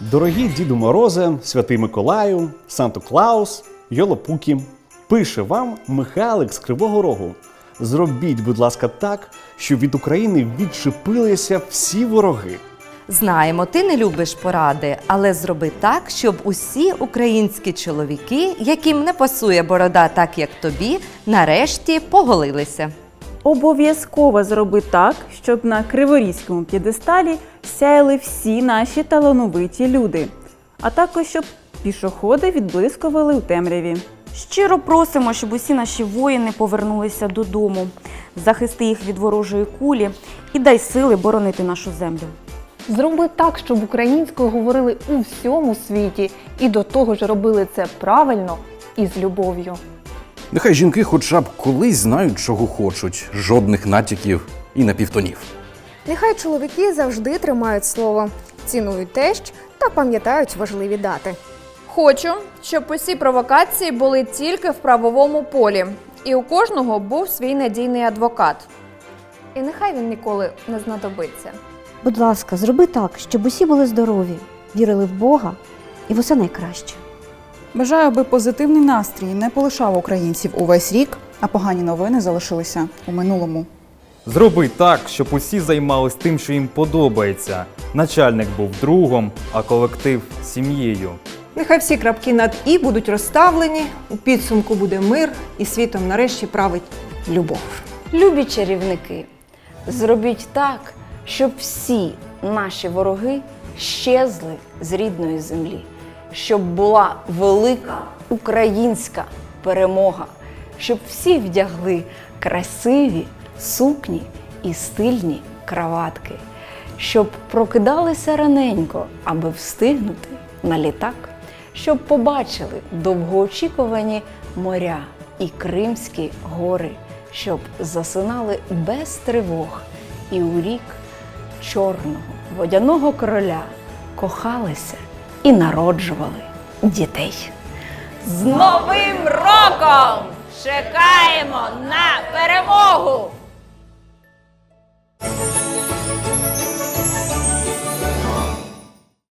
Дорогі Діду Морозе, Святий Миколаю, Санту Клаус, Йолопукі, пише вам Михайлик з Кривого Рогу. Зробіть, будь ласка, так, щоб від України відчепилися всі вороги. Знаємо, ти не любиш поради, але зроби так, щоб усі українські чоловіки, яким не пасує борода так, як тобі, нарешті поголилися. Обов'язково зроби так, щоб на Криворізькому п'єдесталі сяяли всі наші талановиті люди, а також щоб пішоходи відблискували у темряві. Щиро просимо, щоб усі наші воїни повернулися додому. Захисти їх від ворожої кулі і дай сили боронити нашу землю. Зроби так, щоб українською говорили у всьому світі, і до того ж робили це правильно і з любов'ю. Нехай жінки хоча б колись знають, чого хочуть, жодних натяків і напівтонів. Нехай чоловіки завжди тримають слово, цінують тещ та пам'ятають важливі дати. Хочу, щоб усі провокації були тільки в правовому полі, і у кожного був свій надійний адвокат. І нехай він ніколи не знадобиться. Будь ласка, зроби так, щоб усі були здорові, вірили в Бога і в усе найкраще. Бажаю, аби позитивний настрій не полишав українців увесь рік, а погані новини залишилися у минулому. Зроби так, щоб усі займались тим, що їм подобається. Начальник був другом, а колектив сім'єю. Нехай всі крапки над і будуть розставлені, у підсумку буде мир і світом нарешті править любов. Любі чарівники, зробіть так, щоб всі наші вороги щезли з рідної землі, щоб була велика українська перемога, щоб всі вдягли красиві сукні і стильні краватки, щоб прокидалися раненько, аби встигнути на літак, щоб побачили довгоочікувані моря і Кримські гори, щоб засинали без тривог і у рік чорного водяного короля кохалися і народжували дітей. З Новим роком! Чекаємо на перемогу!